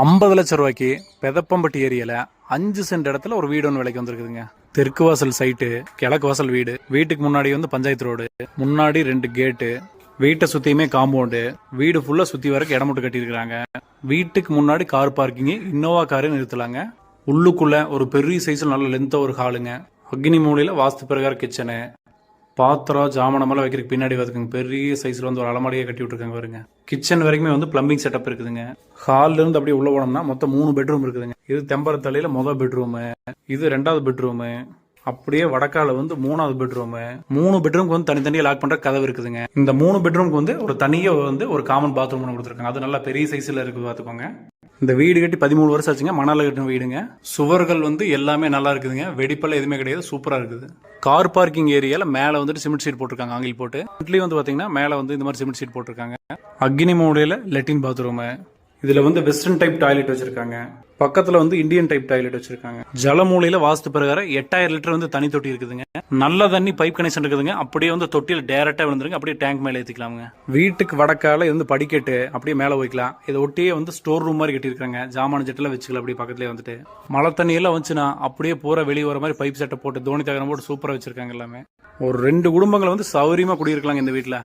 ஐம்பது லட்சம் ரூபாய்க்கு பெதப்பம்பட்டி ஏரியாவில் அஞ்சு சென்ட் இடத்துல ஒரு வீடு ஒன்று விலைக்கு வந்திருக்குதுங்க. தெற்கு வாசல் சைட்டு கிழக்கு வாசல் வீடு வீட்டுக்கு முன்னாடி வந்து பஞ்சாயத்து ரோடு முன்னாடி ரெண்டு கேட்டு வீட்டை சுத்தியுமே காம்பவுண்டு வீடு ஃபுல்லா சுத்தி வரைக்கும் இடம் மட்டும் கட்டியிருக்கிறாங்க. வீட்டுக்கு முன்னாடி கார் பார்க்கிங் இன்னோவா காரே நிறுத்தலாங்க. உள்ளுக்குள்ள ஒரு பெரிய சைஸ்ல நல்ல லென்த்தா ஒரு ஹாலுங்க அக்னி மூலையில வாஸ்து பிரகார கிச்சனு பாத்திரம் ஜாமனமெல்லாம் வைக்கிறதுக்கு பின்னாடி பார்த்துக்கோங்க பெரிய சைஸில் வந்து ஒரு அலமாரியை கட்டி விட்டுருக்காங்க பாருங்க. கிச்சன் வரைக்குமே வந்து பிளம்பிங் செட்டப் இருக்குதுங்க. ஹால்ல இருந்து அப்படியே உள்ள போனோம்னா மொத்தம் மூணு பெட்ரூம் இருக்குதுங்க. இது தெம்பரத்தலையில் மொதல் பெட்ரூமு இது ரெண்டாவது பெட்ரூமு அப்படியே வடக்கால வந்து மூணாவது பெட்ரூமு மூணு பெட்ரூம்க்கு வந்து தனித்தனியாக லாக் பண்ற கதவு இருக்குதுங்க. இந்த மூணு பெட்ரூம்க்கு வந்து ஒரு தனியாக வந்து ஒரு காமன் பாத்ரூம் ஒன்று கொடுத்துருக்காங்க. அது நல்லா பெரிய சைஸ்ல இருக்கு பார்த்துக்கோங்க இந்த வீடு கட்டி பதிமூணு வருஷம் ஆச்சுங்க. மணால கட்டின வீடுங்க. சுவர்கள் வந்து எல்லாமே நல்லா இருக்குதுங்க. வெடிப்பெல்லாம் எதுவுமே கிடையாது. சூப்பராக இருக்குது. கார் பார்க்கிங் ஏரியால மேலே வந்துட்டு சிமெண்ட் ஷீட் போட்டிருக்காங்க. ஆங்கில் போட்டு. வீட்லேயும் வந்து பாத்தீங்கன்னா மேல வந்து இந்த மாதிரி சிமெண்ட் ஷீட் போட்டிருக்காங்க. அக்னி மூலையில் லெட்டின் பாத்ரூமு இதுல வந்து வெஸ்டர்ன் டைப் டாய்லெட் வச்சிருக்காங்க. பக்கத்துல வந்து இந்தியன் டைப் டாய்லெட் வச்சிருக்காங்க. ஜலமூலையில வாஸ்து பிரகாரம் எட்டாயிரம் லிட்டர் வந்து தனி தொட்டி இருக்குதுங்க. நல்ல தண்ணி பைப் கனெக்ஷன் இருக்குதுங்க. அப்படியே வந்து தொட்டியில் டேரக்டா விழுந்துருங்க. அப்படியே டேங்க் மேலே ஏற்றிக்கலாமுங்க வீட்டுக்கு வடக்கால இருந்து வந்து படிக்கட்டு அப்படியே மேலே போய்க்கலாம். இதை ஒட்டியே வந்து ஸ்டோர் ரூம் மாதிரி கட்டியிருக்காங்க. ஜாமான ஜெட்டில் வச்சுக்கலாம். அப்படியே பக்கத்துலேயே வந்துட்டு. மழை தண்ணி எல்லாம் வந்துச்சுன்னா அப்படியே போகிற வெளியே வர மாதிரி பைப் செட்டை போட்டு தோனி தகரம் போட்டு சூப்பராக வச்சிருக்காங்க எல்லாமே. ஒரு ரெண்டு குடும்பங்கள் வந்து சௌரியமா குடியிருக்கலாங்க இந்த வீட்டில்